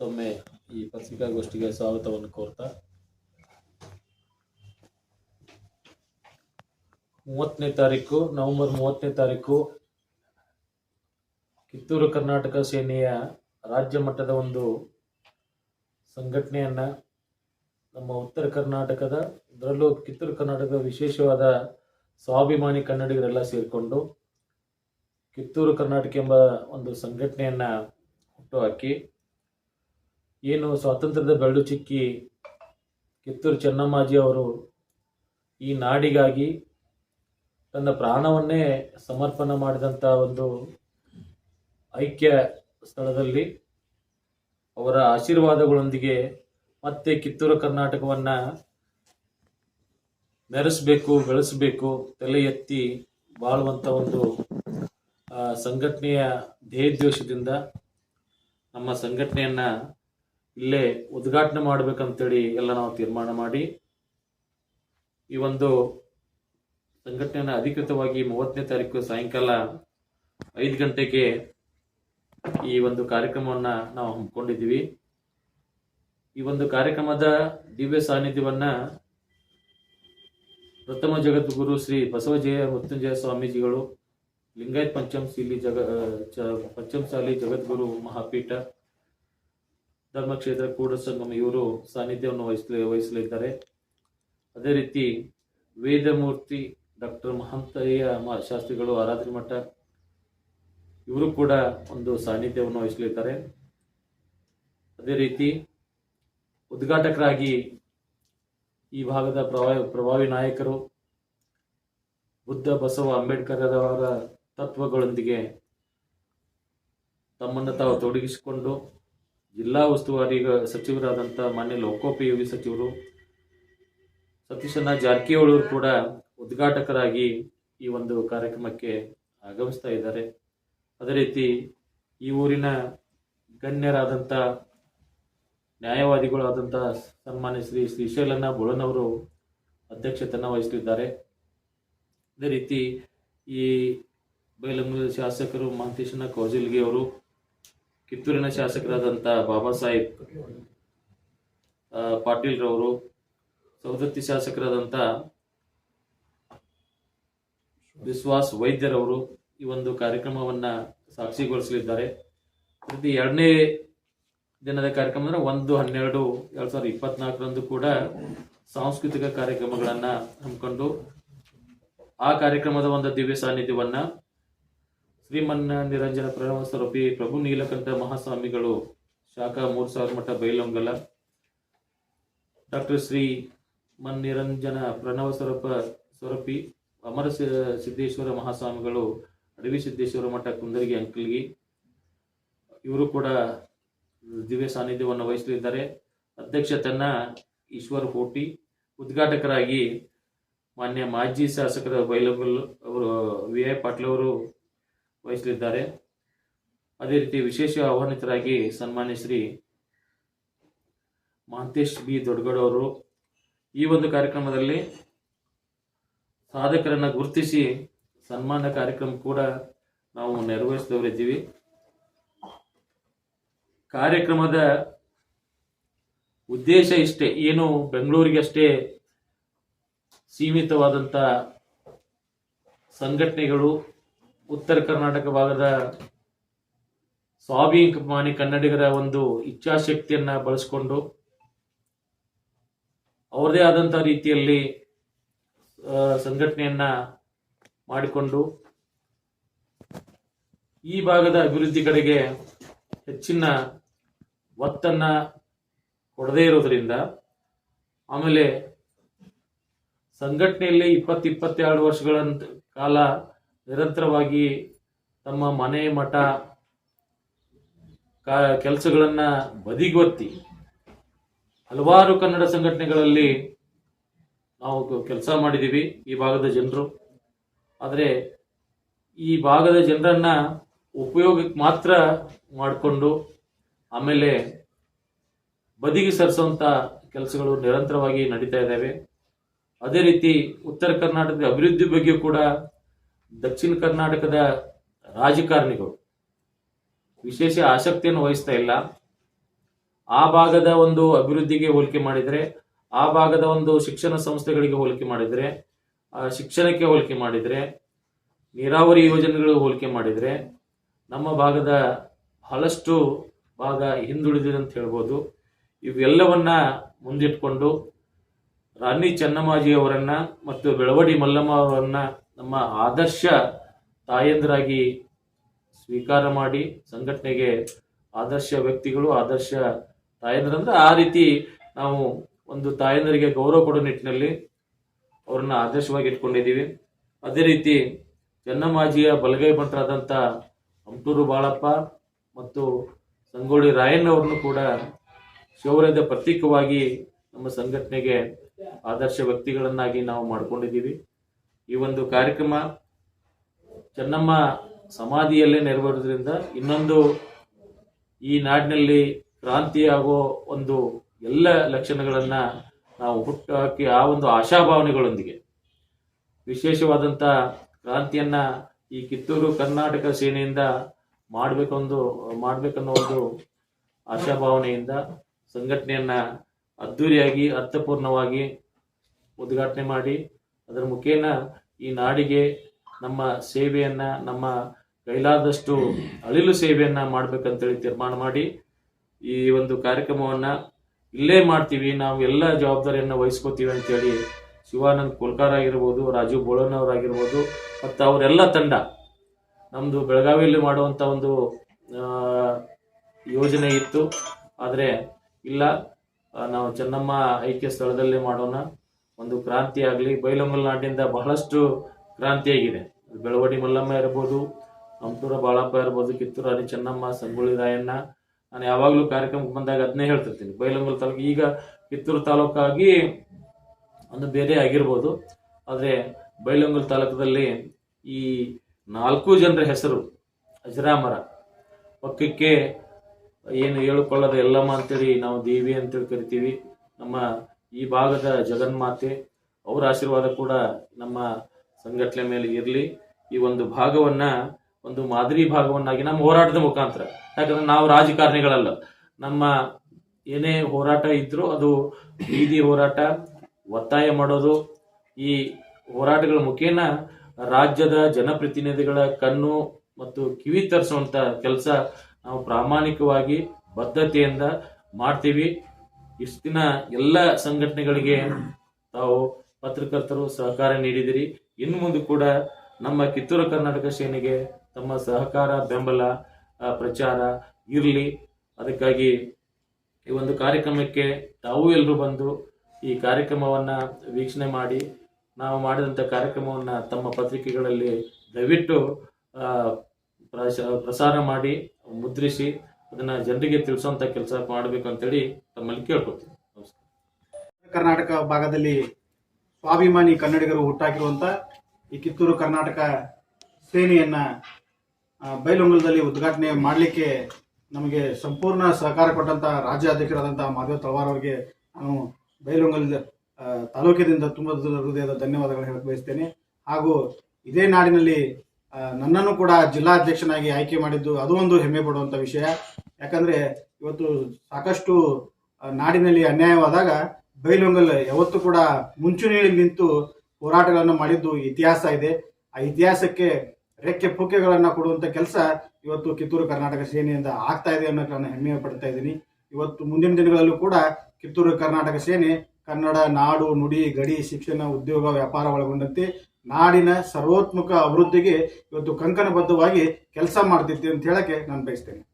ಮತ್ತೊಮ್ಮೆ ಈ ಪತ್ರಿಕಾಗೋಷ್ಠಿಗೆ ಸ್ವಾಗತವನ್ನು ಕೋರ್ತಾ ಮೂವತ್ತನೇ ತಾರೀಕು, ನವೆಂಬರ್ ಮೂವತ್ತನೇ ತಾರೀಕು, ಕಿತ್ತೂರು ಕರ್ನಾಟಕ ಸೇನೆಯ ರಾಜ್ಯ ಮಟ್ಟದ ಒಂದು ಸಂಘಟನೆಯನ್ನ ನಮ್ಮ ಉತ್ತರ ಕರ್ನಾಟಕದ ಅದರಲ್ಲೂ ಕಿತ್ತೂರು ಕರ್ನಾಟಕದ ವಿಶೇಷವಾದ ಸ್ವಾಭಿಮಾನಿ ಕನ್ನಡಿಗರೆಲ್ಲ ಸೇರಿಕೊಂಡು ಕಿತ್ತೂರು ಕರ್ನಾಟಕ ಎಂಬ ಒಂದು ಸಂಘಟನೆಯನ್ನ ಹುಟ್ಟುಹಾಕಿ ಏನು ಸ್ವಾತಂತ್ರ್ಯದ ಬೆರಳು ಚಿಕ್ಕಿ ಕಿತ್ತೂರು ಚೆನ್ನಮ್ಮಾಜಿ ಅವರು ಈ ನಾಡಿಗಾಗಿ ತನ್ನ ಪ್ರಾಣವನ್ನೇ ಸಮರ್ಪಣೆ ಮಾಡಿದಂಥ ಒಂದು ಐಕ್ಯ ಸ್ಥಳದಲ್ಲಿ ಅವರ ಆಶೀರ್ವಾದಗಳೊಂದಿಗೆ ಮತ್ತೆ ಕಿತ್ತೂರು ಕರ್ನಾಟಕವನ್ನ ಮೆರೆಸಬೇಕು, ಬೆಳೆಸಬೇಕು, ತಲೆ ಎತ್ತಿ ಬಾಳುವಂಥ ಒಂದು ಸಂಘಟನೆಯ ಧ್ಯೇಯೋದ್ದೇಶದಿಂದ ನಮ್ಮ ಸಂಘಟನೆಯನ್ನ ಇಲ್ಲೇ ಉದ್ಘಾಟನೆ ಮಾಡಬೇಕಂತೇಳಿ ಎಲ್ಲ ನಾವು ತೀರ್ಮಾನ ಮಾಡಿ ಈ ಒಂದು ಸಂಘಟನೆಯನ್ನು ಅಧಿಕೃತವಾಗಿ ಮೂವತ್ತನೇ ತಾರೀಕು ಸಾಯಂಕಾಲ ಐದು ಗಂಟೆಗೆ ಈ ಒಂದು ಕಾರ್ಯಕ್ರಮವನ್ನ ನಾವು ಹಮ್ಮಿಕೊಂಡಿದ್ದೀವಿ. ಈ ಒಂದು ಕಾರ್ಯಕ್ರಮದ ದಿವ್ಯ ಸಾನ್ನಿಧ್ಯವನ್ನ ಪ್ರಥಮ ಜಗದ್ಗುರು ಶ್ರೀ ಬಸವಜಯ ಮೃತ್ಯುಂಜಯ ಸ್ವಾಮೀಜಿಗಳು, ಲಿಂಗಾಯತ್ ಪಂಚಮಶೀಲಿ ಜಗ ಚ- ಪಂಚಮಸಾಲಿ ಜಗದ್ಗುರು ಮಹಾಪೀಠ ಧರ್ಮಕ್ಷೇತ್ರ ಕೂಡ ಸಂಗಮ, ಇವರು ಸಾನ್ನಿಧ್ಯವನ್ನು ವಹಿಸಲಿ, ವಹಿಸಲಿದ್ದಾರೆ. ಅದೇ ರೀತಿ ವೇದಮೂರ್ತಿ ಡಾಕ್ಟರ್ ಮಹಂತಯ್ಯ ಶಾಸ್ತ್ರಿಗಳು, ಆರಾಧನೆ ಮಠ, ಇವರು ಕೂಡ ಒಂದು ಸಾನ್ನಿಧ್ಯವನ್ನು ವಹಿಸಲಿದ್ದಾರೆ. ಅದೇ ರೀತಿ ಉದ್ಘಾಟಕರಾಗಿ ಈ ಭಾಗದ ಪ್ರಭಾವಿ ಪ್ರಭಾವಿ ನಾಯಕರು, ಬುದ್ಧ ಬಸವ ಅಂಬೇಡ್ಕರ್ ತತ್ವಗಳೊಂದಿಗೆ ತಮ್ಮನ್ನು ತಾವು ತೊಡಗಿಸಿಕೊಂಡು ಜಿಲ್ಲಾ ಉಸ್ತುವಾರಿ ಸಚಿವರಾದಂಥ ಮಾನ್ಯ ಲೋಕೋಪಯೋಗಿ ಸಚಿವರು ಸತೀಶಣ್ಣ ಜಾರಕಿಹೊಳಿಯವರು ಕೂಡ ಉದ್ಘಾಟಕರಾಗಿ ಈ ಒಂದು ಕಾರ್ಯಕ್ರಮಕ್ಕೆ ಆಗಮಿಸ್ತಾ ಇದ್ದಾರೆ. ಅದೇ ರೀತಿ ಈ ಊರಿನ ಗಣ್ಯರಾದಂಥ ನ್ಯಾಯವಾದಿಗಳಾದಂಥ ಸನ್ಮಾನ್ಯ ಶ್ರೀ ಶ್ರೀಶೈಲಣ್ಣ ಬುಳನವರು ಅಧ್ಯಕ್ಷತೆಯನ್ನು ವಹಿಸುತ್ತಿದ್ದಾರೆ ಅದೇ ರೀತಿ ಈ ಬೈಲಂಗಲ ಶಾಸಕರು ಮಹಂತೇಶನ ಕೌಜಲ್ಗಿ ಅವರು ಕಿತ್ತೂರಿನ ಶಾಸಕರಾದಂಥ ಬಾಬಾ ಸಾಹೇಬ್ ಪಾಟೀಲ್ ರವರು, ಸವದತ್ತಿ ಶಾಸಕರಾದಂಥ ವಿಶ್ವಾಸ್ ವೈದ್ಯರವರು ಈ ಒಂದು ಕಾರ್ಯಕ್ರಮವನ್ನ ಸಾಕ್ಷಿಗೊಳಿಸಲಿದ್ದಾರೆ. ಪ್ರತಿ ಎರಡನೇ ದಿನದ ಕಾರ್ಯಕ್ರಮ ಅಂದ್ರೆ ಒಂದು ಹನ್ನೆರಡು, ಎರಡ್ ಸಾವಿರದ ಇಪ್ಪತ್ನಾಲ್ಕರಂದು ಕೂಡ ಸಾಂಸ್ಕೃತಿಕ ಕಾರ್ಯಕ್ರಮಗಳನ್ನ ಹಮ್ಮಿಕೊಂಡು ಆ ಕಾರ್ಯಕ್ರಮದ ಒಂದು ದಿವ್ಯ ಸಾನ್ನಿಧ್ಯವನ್ನ ಶ್ರೀಮನ್ನ ನಿರಂಜನ ಪ್ರಣವ ಸ್ವರೂಪಿ ಪ್ರಭು ನೀಲಕಂಠ ಮಹಾಸ್ವಾಮಿಗಳು, ಶಾಖಾ ಮೂರ್ ಸಾವಿರ ಮಠ ಬೈಲೊಂಗಲ. ಡಾಕ್ಟರ್ ಶ್ರೀ ಮನ್ ನಿರಂಜನ ಪ್ರಣವ ಸ್ವರೂಪ ಸ್ವರೂಪಿ ಅಮರ ಸಿದ್ದೇಶ್ವರ ಮಹಾಸ್ವಾಮಿಗಳು, ಅಡವಿ ಸಿದ್ದೇಶ್ವರ ಮಠ ಕುಂದರಿಗೆ ಅಂಕಲ್ಗಿ. ಇವರು ಕೂಡ ದಿವ್ಯ ಸಾನ್ನಿಧ್ಯವನ್ನು ವಹಿಸಲಿದ್ದಾರೆ. ಅಧ್ಯಕ್ಷತೆಯನ್ನ ಈಶ್ವರ್ ಕೋಟಿ ಉದ್ಘಾಟಕರಾಗಿ ಮಾನ್ಯ ಮಾಜಿ ಶಾಸಕರ ಬೈಲಂಗಲ್ ಅವರು, ವಿ ಐ ಪಾಟೀಲ್ ಅವರು ವಹಿಸಲಿದ್ದಾರೆ. ಅದೇ ರೀತಿ ವಿಶೇಷ ಆಹ್ವಾನಿತರಾಗಿ ಸನ್ಮಾನ್ಯ ಶ್ರೀ ಮಹಂತೇಶ್ ಬಿ. ದೊಡ್ಡಗೌಡ ಅವರು ಈ ಒಂದು ಕಾರ್ಯಕ್ರಮದಲ್ಲಿ ಸಾಧಕರನ್ನ ಗುರುತಿಸಿ ಸನ್ಮಾನ ಕಾರ್ಯಕ್ರಮ ಕೂಡ ನಾವು ನೆರವೇರಿಸಿದವರಿದ್ದೀವಿ. ಕಾರ್ಯಕ್ರಮದ ಉದ್ದೇಶ ಇಷ್ಟೇ, ಏನು ಬೆಂಗಳೂರಿಗೆ ಅಷ್ಟೇ ಸೀಮಿತವಾದಂಥ ಸಂಘಟನೆಗಳು ಉತ್ತರ ಕರ್ನಾಟಕ ಭಾಗದ ಸ್ವಾಭಿಮಾನಿ ಕನ್ನಡಿಗರ ಒಂದು ಇಚ್ಛಾಶಕ್ತಿಯನ್ನ ಬಳಸ್ಕೊಂಡು ಅವರದೇ ಆದಂಥ ರೀತಿಯಲ್ಲಿ ಸಂಘಟನೆಯನ್ನ ಮಾಡಿಕೊಂಡು ಈ ಭಾಗದ ಅಭಿವೃದ್ಧಿ ಕಡೆಗೆ ಹೆಚ್ಚಿನ ಒತ್ತನ್ನ ಕೊಡದೇ ಇರೋದ್ರಿಂದ ಆಮೇಲೆ ಸಂಘಟನೆಯಲ್ಲಿ ಇಪ್ಪತ್ತು ಇಪ್ಪತ್ತೆರಡು ವರ್ಷಗಳ ಕಾಲ ನಿರಂತರವಾಗಿ ತಮ್ಮ ಮನೆ ಮಠ ಕೆಲಸಗಳನ್ನು ಬದಿಗೊತ್ತಿ ಹಲವಾರು ಕನ್ನಡ ಸಂಘಟನೆಗಳಲ್ಲಿ ನಾವು ಕೆಲಸ ಮಾಡಿದ್ದೀವಿ ಈ ಭಾಗದ ಜನರು. ಆದರೆ ಈ ಭಾಗದ ಜನರನ್ನ ಉಪಯೋಗಕ್ಕೆ ಮಾತ್ರ ಮಾಡಿಕೊಂಡು ಆಮೇಲೆ ಬದಿಗೆ ಸರಿಸುವಂತ ಕೆಲಸಗಳು ನಿರಂತರವಾಗಿ ನಡೀತಾ ಇದ್ದಾವೆ. ಅದೇ ರೀತಿ ಉತ್ತರ ಕರ್ನಾಟಕದ ಅಭಿವೃದ್ಧಿ ಬಗ್ಗೆ ಕೂಡ ದಕ್ಷಿಣ ಕರ್ನಾಟಕದ ರಾಜಕಾರಣಿಗಳು. ವಿಶೇಷ ಆಸಕ್ತಿಯನ್ನು ವಹಿಸ್ತಾ ಇಲ್ಲ. ಆ ಭಾಗದ ಒಂದು ಅಭಿವೃದ್ಧಿಗೆ ಹೋಲಿಕೆ ಮಾಡಿದರೆ, ಆ ಭಾಗದ ಒಂದು ಶಿಕ್ಷಣ ಸಂಸ್ಥೆಗಳಿಗೆ ಹೋಲಿಕೆ ಮಾಡಿದರೆ ಶಿಕ್ಷಣಕ್ಕೆ ಹೋಲಿಕೆ ಮಾಡಿದರೆ, ನೀರಾವರಿ ಯೋಜನೆಗಳು ಹೋಲಿಕೆ ಮಾಡಿದರೆ, ನಮ್ಮ ಭಾಗದ ಬಹಳಷ್ಟು ಭಾಗ ಹಿಂದುಳಿದಿದೆ ಅಂತ ಹೇಳ್ಬೋದು. ಇವೆಲ್ಲವನ್ನ ಮುಂದಿಟ್ಕೊಂಡು ರಾಣಿ ಚೆನ್ನಮ್ಮಾಜಿಯವರನ್ನ ಮತ್ತು ಬೆಳವಡಿ ಮಲ್ಲಮ್ಮ ಅವರನ್ನ ನಮ್ಮ ಆದರ್ಶ ತಾಯಂದರಾಗಿ ಸ್ವೀಕಾರ ಮಾಡಿ ಸಂಘಟನೆಗೆ ಆದರ್ಶ ವ್ಯಕ್ತಿಗಳು, ಆದರ್ಶ ತಾಯಂದಿರಂದ್ರೆ ಆ ರೀತಿ ನಾವು ಒಂದು ತಾಯಂದರಿಗೆ ಗೌರವ ಕೊಡೋ ನಿಟ್ಟಿನಲ್ಲಿ ಅವ್ರನ್ನ ಆದರ್ಶವಾಗಿ ಇಟ್ಕೊಂಡಿದ್ದೀವಿ. ಅದೇ ರೀತಿ ಚೆನ್ನಮಾಜಿಯ ಬಲಗೈ ಭಟ್ರಾದಂಥ ಅಂಟೂರು ಬಾಳಪ್ಪ ಮತ್ತು ಸಂಗೋಳಿ ರಾಯಣ್ಣವ್ರನ್ನು ಕೂಡ ಶೌರ್ಯದ ಪ್ರತೀಕವಾಗಿ ನಮ್ಮ ಸಂಘಟನೆಗೆ ಆದರ್ಶ ವ್ಯಕ್ತಿಗಳನ್ನಾಗಿ ನಾವು ಮಾಡ್ಕೊಂಡಿದ್ದೀವಿ. ಈ ಒಂದು ಕಾರ್ಯಕ್ರಮ ಚೆನ್ನಮ್ಮ ಸಮಾಧಿಯಲ್ಲೇ ನೆರವೇರೋದ್ರಿಂದ ಇನ್ನೊಂದು ಈ ನಾಡಿನಲ್ಲಿ ಕ್ರಾಂತಿ ಆಗೋ ಒಂದು ಎಲ್ಲ ಲಕ್ಷಣಗಳನ್ನು ನಾವು ಹುಟ್ಟಾಕಿ ಆ ಒಂದು ಆಶಾಭಾವನೆಗಳೊಂದಿಗೆ ವಿಶೇಷವಾದಂಥ ಕ್ರಾಂತಿಯನ್ನ ಈ ಕಿತ್ತೂರು ಕರ್ನಾಟಕ ಸೇನೆಯಿಂದ ಮಾಡಬೇಕೊಂದು, ಮಾಡಬೇಕನ್ನೋ ಒಂದು ಆಶಾಭಾವನೆಯಿಂದ ಸಂಘಟನೆಯನ್ನ ಅದ್ಧೂರಿಯಾಗಿ ಅರ್ಥಪೂರ್ಣವಾಗಿ ಉದ್ಘಾಟನೆ ಮಾಡಿ ಅದರ ಮುಖೇನ ಈ ನಾಡಿಗೆ ನಮ್ಮ ಸೇವೆಯನ್ನ, ನಮ್ಮ ಕೈಲಾದಷ್ಟು ಅಳಿಲು ಸೇವೆಯನ್ನ ಮಾಡ್ಬೇಕಂತೇಳಿ ತೀರ್ಮಾನ ಮಾಡಿ ಈ ಒಂದು ಕಾರ್ಯಕ್ರಮವನ್ನ ಇಲ್ಲೇ ಮಾಡ್ತೀವಿ. ನಾವು ಎಲ್ಲ ಜವಾಬ್ದಾರಿಯನ್ನ ವಹಿಸ್ಕೋತೀವಿ ಅಂತೇಳಿ ಶಿವಾನಂದ್ ಕೋಲ್ಕಾರ ಆಗಿರ್ಬೋದು, ರಾಜು ಬೋಳನ್ ಅವರಾಗಿರ್ಬೋದು ಮತ್ತು ಅವರೆಲ್ಲ ತಂಡ ನಮ್ಮದು ಬೆಳಗಾವಿಯಲ್ಲಿ ಮಾಡುವಂಥ ಒಂದು ಯೋಜನೆ ಇತ್ತು. ಆದರೆ ಇಲ್ಲ ನಾವು ಚೆನ್ನಮ್ಮ ಐಕ್ಯ ಸ್ಥಳದಲ್ಲೇ ಮಾಡೋಣ. ಒಂದು ಕ್ರಾಂತಿ ಆಗಲಿ ಬೈಲಂಗಲ್ ನಾಡಿನಿಂದ ಬಹಳಷ್ಟು ಕ್ರಾಂತಿಯಾಗಿದೆ ಬೆಳವಡಿ ಮಲ್ಲಮ್ಮ ಇರ್ಬೋದು ಹಂಪೂರ ಬಾಳಪ್ಪ ಇರ್ಬೋದು, ಕಿತ್ತೂರು ರಾಣಿ ಚೆನ್ನಮ್ಮ, ಸಂಗೊಳ್ಳಿ ರಾಯಣ್ಣ. ನಾನು ಯಾವಾಗಲೂ ಕಾರ್ಯಕ್ರಮಕ್ಕೆ ಬಂದಾಗ ಅದನ್ನೇ ಹೇಳ್ತಿರ್ತೀನಿ. ಬೈಲಮಲ್ ತಾಲೂಕು ಈಗ ಕಿತ್ತೂರು ತಾಲೂಕಾಗಿ ಒಂದು ಬೇರೆ ಆಗಿರ್ಬೋದು. ಆದರೆ ಬೈಲಂಗಲ್ ತಾಲೂಕದಲ್ಲಿ ಈ ನಾಲ್ಕು ಜನರ ಹೆಸರು ಅಜರಾಮರ. ಪಕ್ಕಕ್ಕೆ ಏನು ಹೇಳಿಕೊಳ್ಳದ ಎಲ್ಲಮ್ಮ ಅಂತೇಳಿ ನಾವು ದೇವಿ ಅಂತೇಳಿ ಕರಿತೀವಿ. ನಮ್ಮ ಈ ಭಾಗದ ಜಗನ್ಮಾತೆ, ಅವರ ಆಶೀರ್ವಾದ ಕೂಡ ನಮ್ಮ ಸಂಘಟನೆ ಮೇಲೆ ಇರಲಿ. ಈ ಒಂದು ಭಾಗವನ್ನ, ಒಂದು ಮಾದರಿ ಭಾಗವನ್ನಾಗಿ ನಮ್ಮ ಹೋರಾಟದ ಮುಖಾಂತರ. ಯಾಕಂದ್ರೆ ನಾವು ರಾಜಕಾರಣಿಗಳಲ್ಲ. ನಮ್ಮ ಏನೇ ಹೋರಾಟ ಇದ್ರೂ ಅದು ಬೀದಿ ಹೋರಾಟ, ಒತ್ತಾಯ ಮಾಡೋದು, ಈ ಹೋರಾಟಗಳ ಮುಖೇನ ರಾಜ್ಯದ ಜನಪ್ರತಿನಿಧಿಗಳ ಕಣ್ಣು ಮತ್ತು ಕಿವಿ ತರಿಸುವಂತ ಕೆಲಸ ನಾವು ಪ್ರಾಮಾಣಿಕವಾಗಿ, ಬದ್ಧತೆಯಿಂದ ಮಾಡ್ತೀವಿ. ಇಷ್ಟು ದಿನ ಎಲ್ಲ ಸಂಘಟನೆಗಳಿಗೆ ತಾವು ಪತ್ರಕರ್ತರು ಸಹಕಾರ ನೀಡಿದಿರಿ. ಇನ್ನು ಮುಂದೆ ಕೂಡ ನಮ್ಮ ಕಿತ್ತೂರು ಕರ್ನಾಟಕ ಸೇನೆಗೆ ತಮ್ಮ ಸಹಕಾರ, ಬೆಂಬಲ ಪ್ರಚಾರ ಇರಲಿ. ಅದಕ್ಕಾಗಿ ಈ ಒಂದು ಕಾರ್ಯಕ್ರಮಕ್ಕೆ ತಾವು ಎಲ್ಲರೂ ಬಂದು ಈ ಕಾರ್ಯಕ್ರಮವನ್ನು ವೀಕ್ಷಣೆ ಮಾಡಿ, ನಾವು ಮಾಡಿದಂಥ ಕಾರ್ಯಕ್ರಮವನ್ನು ತಮ್ಮ ಪತ್ರಿಕೆಗಳಲ್ಲಿ ದಯವಿಟ್ಟು ಪ್ರಸ- ಪ್ರಸಾರ ಮಾಡಿ, ಮುದ್ರಿಸಿ ಅದನ್ನ ಜನರಿಗೆ ತಿಳಿಸುವಂತ ಕೆಲಸ ಮಾಡಬೇಕು ಅಂತೇಳಿ ತಮ್ಮಲ್ಲಿ ಕೇಳ್ಕೊತೀನಿ ಕರ್ನಾಟಕ ಭಾಗದಲ್ಲಿ ಸ್ವಾಭಿಮಾನಿ ಕನ್ನಡಿಗರು ಹುಟ್ಟಾಕಿರುವಂತ ಈ ಕಿತ್ತೂರು ಕರ್ನಾಟಕ ಸೇನೆಯನ್ನ ಬೈಲೊಂಗಲದಲ್ಲಿ ಉದ್ಘಾಟನೆ ಮಾಡಲಿಕ್ಕೆ ನಮಗೆ ಸಂಪೂರ್ಣ ಸಹಕಾರ ಕೊಟ್ಟಂತ ರಾಜ್ಯ ಅಧ್ಯಕ್ಷರಾದಂತಹ ಮಾಧವ ತಳವಾರ್ ಅವರಿಗೆ ನಾನು ಬೈಲೊಂಗಲ್ ಆ, ತಾಲೂಕಿನಿಂದ ತುಂಬ ಹೃದಯದ ಧನ್ಯವಾದಗಳು ಹೇಳಕ್ ಬಯಸ್ತೇನೆ ಹಾಗೂ ಇದೇ ನಾಡಿನಲ್ಲಿ ನನ್ನನ್ನು ಕೂಡ ಜಿಲ್ಲಾಧ್ಯಕ್ಷನಾಗಿ ಆಯ್ಕೆ ಮಾಡಿದ್ದು ಅದು ಒಂದು ಹೆಮ್ಮೆ ಪಡುವಂತ ವಿಷಯ. ಯಾಕಂದ್ರೆ ಇವತ್ತು ಸಾಕಷ್ಟು ನಾಡಿನಲ್ಲಿ ಅನ್ಯಾಯವಾದಾಗ ಬೈಲೊಂಗಲ್ ಯಾವತ್ತೂ ಕೂಡ ಮುಂಚೂಣಿಯಲ್ಲಿ ನಿಂತು ಹೋರಾಟಗಳನ್ನು ಮಾಡಿದ್ದು ಇತಿಹಾಸ ಇದೆ. ಆ ಇತಿಹಾಸಕ್ಕೆ ರೆಕ್ಕೆ ಪುಕ್ಕೆಗಳನ್ನ ಕೊಡುವಂತ ಕೆಲಸ ಇವತ್ತು ಕಿತ್ತೂರು ಕರ್ನಾಟಕ ಸೇನೆಯಿಂದ ಆಗ್ತಾ ಇದೆ ಅನ್ನೋ ನಾನು ಹೆಮ್ಮೆ ಪಡ್ತಾ ಇದ್ದೀನಿ. ಇವತ್ತು ಮುಂದಿನ ದಿನಗಳಲ್ಲೂ ಕೂಡ ಕಿತ್ತೂರು ಕರ್ನಾಟಕ ಸೇನೆ ಕನ್ನಡ, ನಾಡು, ನುಡಿ, ಗಡಿ, ಶಿಕ್ಷಣ, ಉದ್ಯೋಗ, ವ್ಯಾಪಾರ ಒಳಗೊಂಡಂತೆ ನಾಡಿನ ಸರ್ವೋತ್ಮುಖ ಅಭಿವೃದ್ಧಿಗೆ ಇವತ್ತು ಕಂಕಣಬದ್ಧವಾಗಿ ಕೆಲಸ ಮಾಡ್ತಿದ್ದೆ ಅಂತ ಹೇಳಕ್ಕೆ ನಾನು ಬಯಸ್ತೇನೆ.